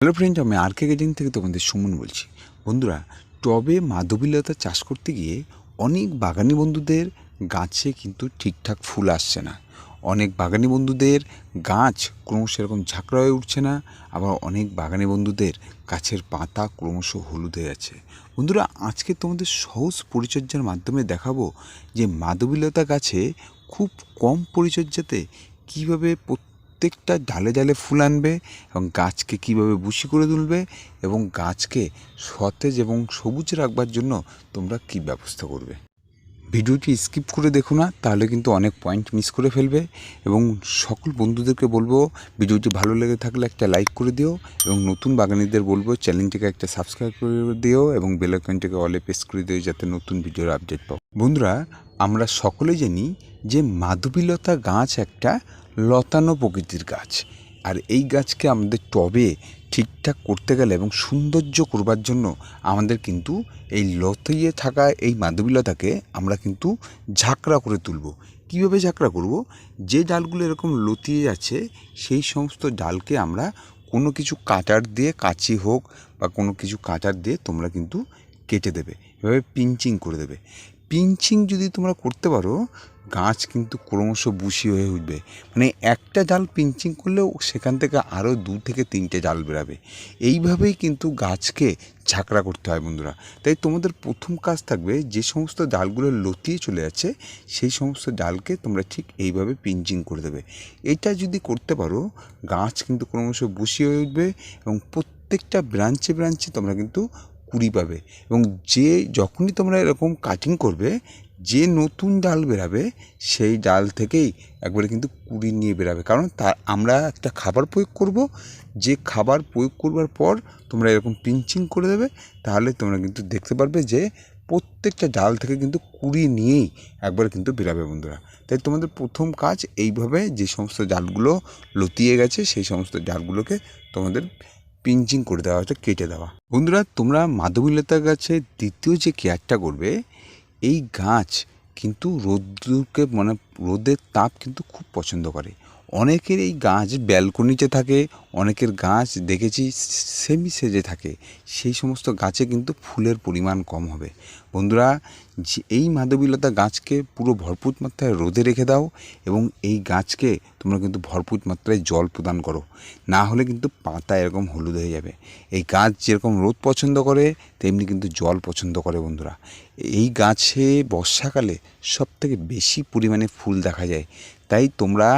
Hello friend আমি আর কে garden থেকে তোমাদের সুমন বলছি। বন্ধুরা, টবে মাধবীলতা চাষ করতে গিয়ে অনেক বাগানি বন্ধুদের গাছে কিন্তু ঠিকঠাক ফুল আসছে না। অনেক বাগানি বন্ধুদের গাছ ক্রমশ এরকম ঝাঁকড়া হয়ে উঠছে না, আবার অনেক বাগানি বন্ধুদের গাছের পাতা ক্রমশ হলুদ হয়ে যাচ্ছে। বন্ধুরা, আজকে তোমাদের সহজ পরিচর্যার মাধ্যমে দেখাবো যে মাধবীলতা গাছে খুব কম পরিচর্যাতে কীভাবে প্রত্যেকটা ডালে ডালে ফুল আনবে এবং গাছকে কীভাবে বুশি করে তুলবে এবং গাছকে সতেজ এবং সবুজ রাখবার জন্য তোমরা কী ব্যবস্থা করবে? ভিডিওটি স্কিপ করে দেখো না, তাহলে কিন্তু অনেক পয়েন্ট মিস করে ফেলবে এবং সকল বন্ধুদেরকে বলব, ভিডিওটি ভালো লেগে থাকলে একটা লাইক করে দিও এবং নতুন বাগানিদের বলব, চ্যানেলটিকে একটা সাবস্ক্রাইব করে দিও এবং বেলাইকনটিকে অলে প্রেস করে দিও যাতে নতুন ভিডিওর আপডেট পাও। বন্ধুরা, আমরা সকলে জানি যে মাধবীলতা গাছ একটা লতানো প্রকৃতির গাছ। আর এই গাছকে আমাদের টবে ঠিকঠাক করতে গেলে এবং সৌন্দর্য করবার জন্য আমাদের কিন্তু এই লতিয়ে থাকা এই মাধবীলতাকে আমরা কিন্তু ঝাঁকড়া করে তুলব। কীভাবে ঝাঁকড়া করব? যে ডালগুলো এরকম লতিয়ে যাচ্ছে সেই সমস্ত ডালকে আমরা কোনো কিছু কাটার দিয়ে কাঁচি হোক বা কোনো কিছু কাটার দিয়ে তোমরা কিন্তু কেটে দেবে। এভাবে পিঞ্চিং করে দেবে। পিঞ্চিং যদি তোমরা করতে পারো গাছ কিন্তু ক্রমশ বুশি হয়ে উঠবে। মানে একটা ডাল পিঞ্চিং করলেও সেখান থেকে আরও দু থেকে তিনটে ডাল বেরাবে। এইভাবেই কিন্তু গাছকে ঝাঁকড়া করতে হয় বন্ধুরা। তাই তোমাদের প্রথম কাজ থাকবে যে সমস্ত ডালগুলো লতিয়ে চলে যাচ্ছে, সেই সমস্ত ডালকে তোমরা ঠিক এইভাবে পিঞ্চিং করে দেবে। এটা যদি করতে পারো, গাছ কিন্তু ক্রমশ বুশি হয়ে উঠবে এবং প্রত্যেকটা ব্রাঞ্চে ব্রাঞ্চে তোমরা কিন্তু কুড়ি পাবে। এবং যে যখনই তোমরা এরকম কাটিং করবে যে নতুন ডাল বেরাবে, সেই ডাল থেকেই একবারে কিন্তু কুড়ি নিয়ে বেরাবে। কারণ তার আমরা একটা খাবার প্রয়োগ করব, যে খাবার প্রয়োগ করবার পর তোমরা এরকম পিঞ্চিং করে দেবে, তাহলে তোমরা কিন্তু দেখতে পারবে যে প্রত্যেকটা ডাল থেকে কিন্তু কুড়ি নিয়েই একবারে কিন্তু বেরাবে বন্ধুরা। তাই তোমাদের প্রথম কাজ এইভাবে যে সমস্ত ডালগুলো লতিয়ে গেছে, সেই সমস্ত ডালগুলোকে তোমাদের পিঞ্চিং করে দেওয়া হচ্ছে কেটে দেওয়া। বন্ধুরা, তোমরা মাধবীলতা গাছে দ্বিতীয় যে কেয়ারটা করবে এই গাছ কিন্তু রোদ্রকে মানে রোদের তাপ কিন্তু খুব পছন্দ করে। অনেকের এই গাছ ব্যালকনিতে থাকে অনেকের গাছ দেখেছি সেমি সেজে থাকে। সেই সমস্ত গাছে কিন্তু ফুলের পরিমাণ কম হবে। বন্ধুরা এই মাধবীলতা গাছকে পুরো ভরপুর মাত্রায় রোদে রেখে দাও এবং এই গাছকে তোমরা কিন্তু ভরপুর মাত্রায় জল প্রদান করো। না হলে কিন্তু পাতা এরকম হলুদ হয়ে যাবে। এই গাছ যেরকম রোদ পছন্দ করে, তেমনি কিন্তু জল পছন্দ করে বন্ধুরা। এই গাছে বর্ষাকালে সব থেকে বেশি পরিমাণে ফুল দেখা যায়। তাই তোমরা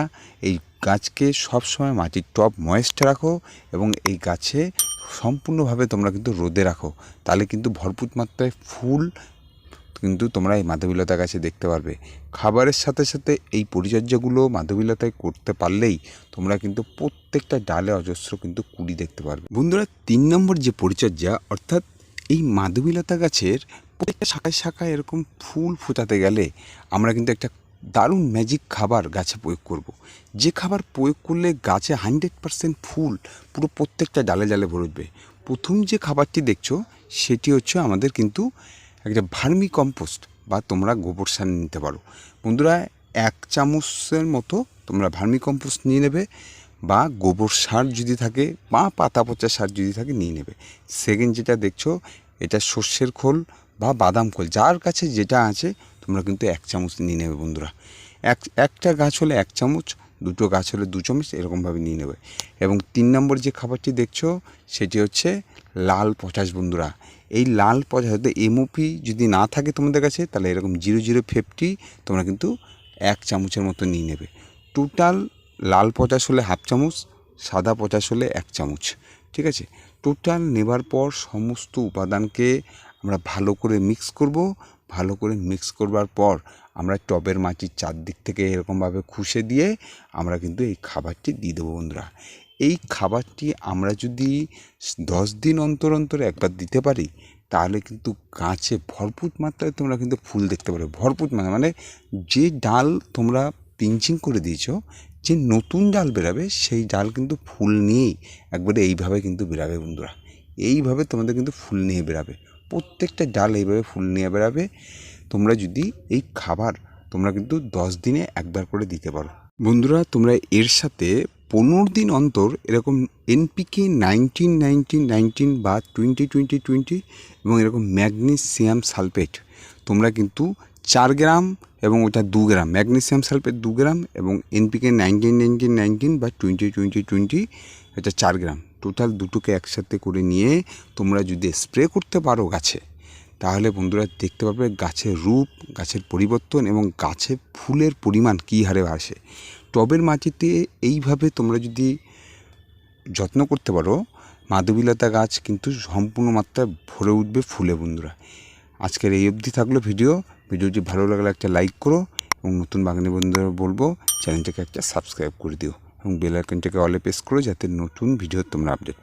এই গাছকে সবসময় মাটির টপ ময়েস্ট রাখো এবং এই গাছে সম্পূর্ণভাবে তোমরা কিন্তু রোদে রাখো। তাহলে কিন্তু ভরপুর মাত্রায় ফুল কিন্তু তোমরা এই মাধবীলতা গাছে দেখতে পারবে। খাবারের সাথে সাথে এই পরিচর্যাগুলো মাধবীলতায় করতে পারলেই তোমরা কিন্তু প্রত্যেকটা ডালে অজস্র কিন্তু কুড়ি দেখতে পারবে। বন্ধুরা, তিন নম্বর যে পরিচর্যা, অর্থাৎ এই মাধবীলতা গাছের প্রত্যেকটা শাখায় শাখায় এরকম ফুল ফোটাতে গেলে আমরা কিন্তু একটা দারুণ ম্যাজিক খাবার গাছে প্রয়োগ করব। যে খাবার প্রয়োগ করলে গাছে হান্ড্রেড পারসেন্ট ফুল পুরো প্রত্যেকটা ডালে ডালে ভরে উঠবে প্রথম যে খাবারটি দেখছ, সেটি হচ্ছে আমাদের কিন্তু একটা ভার্মি কম্পোস্ট বা তোমরা গোবর সার নিতে পারো। বন্ধুরা, এক চামচের মতো তোমরা ভার্মি কম্পোস্ট নিয়ে নেবে বা গোবর সার যদি থাকে বা পাতা পচা সার যদি থাকে নিয়ে নেবে। সেকেন্ড যেটা দেখছ, এটা সর্ষের খোল বা বাদাম খোল, যার কাছে যেটা আছে তোমরা কিন্তু এক চামচ নিয়ে নেবে বন্ধুরা। এক, একটা গাছ হলে এক চামচ, দুটো গাছ হলে দু চামচ, এরকমভাবে নিয়ে নেবে। এবং তিন নম্বর যে খাবারটি দেখছ, সেটি হচ্ছে লাল পটাশ বন্ধুরা। এই লাল পটাশ এমওপি যদি না থাকে তোমাদের কাছে, তাহলে এরকম জিরো জিরো ফিফটি তোমরা কিন্তু এক চামচের মতো নিয়ে নেবে। টোটাল লাল পটাশ হলে হাফ চামচ, সাদা পটাশ হলে এক চামচ, ঠিক আছে? টোটাল নেবার পর সমস্ত উপাদানকে আমরা ভালো করে মিক্স করব। ভালো করে মিক্স করবার পর আমরা টবের মাটির চারদিক থেকে এরকমভাবে খুশে দিয়ে আমরা কিন্তু এই খাবারটি দিয়ে দেবো বন্ধুরা। এই খাবারটি আমরা যদি দশ দিন অন্তর অন্তর একবার দিতে পারি, তাহলে কিন্তু গাছে ভরপুর মাত্রায় তোমরা কিন্তু ফুল দেখতে পারবে। ভরপুর মানে মানে যে ডাল তোমরা পিঞ্চিং করে দিয়েছ, যে নতুন ডাল বেরাবে, সেই ডাল কিন্তু ফুল নিয়েই একবারে এইভাবে কিন্তু বেরাবে বন্ধুরা। এইভাবে তোমাদের কিন্তু ফুল নিয়ে বেরাবে। প্রত্যেকটা ডাল এইভাবে ফুল নিয়ে বেরাবে তোমরা যদি এই খাবার তোমরা কিন্তু দশ দিনে একবার করে দিতে পারো। বন্ধুরা, তোমরা এর সাথে পনেরো দিন অন্তর এরকম এনপিকে নাইনটিন নাইনটিন নাইনটিন বা টোয়েন্টি টোয়েন্টি টোয়েন্টি এবং এরকম ম্যাগনেসিয়াম সালফেট তোমরা কিন্তু চার গ্রাম এবং ওটা দু গ্রাম ম্যাগনেসিয়াম সালফেট দু গ্রাম এবং এনপিকে নাইনটিন নাইনটিন নাইনটিন বা টোয়েন্টি টোয়েন্টি টোয়েন্টি এটা চার গ্রাম। টোটাল দুটোকে একসাথে করে নিয়ে তোমরা যদি স্প্রে করতে পারো গাছে, তাহলে বন্ধুরা দেখতে পাবে গাছের রূপ, গাছের পরিবর্তন এবং গাছে ফুলের পরিমাণ কী হারে আসে টবের মাটিতে এইভাবে তোমরা যদি যত্ন করতে পারো মাধবীলতা গাছ কিন্তু সম্পূর্ণ মাত্রায় ভরে উঠবে ফুলে বন্ধুরা। আজকের এই অবধি থাকল ভিডিও। ভিডিওটি ভালো লাগলে একটা লাইক করো এবং নতুন বাগানি বন্ধুরা বলব, চ্যানেলটাকে একটা সাবস্ক্রাইব করে দিও। এবং বেল আইকনটাকে অলে প্রেস করো যাতে নতুন ভিডিও তোমরা আপডেট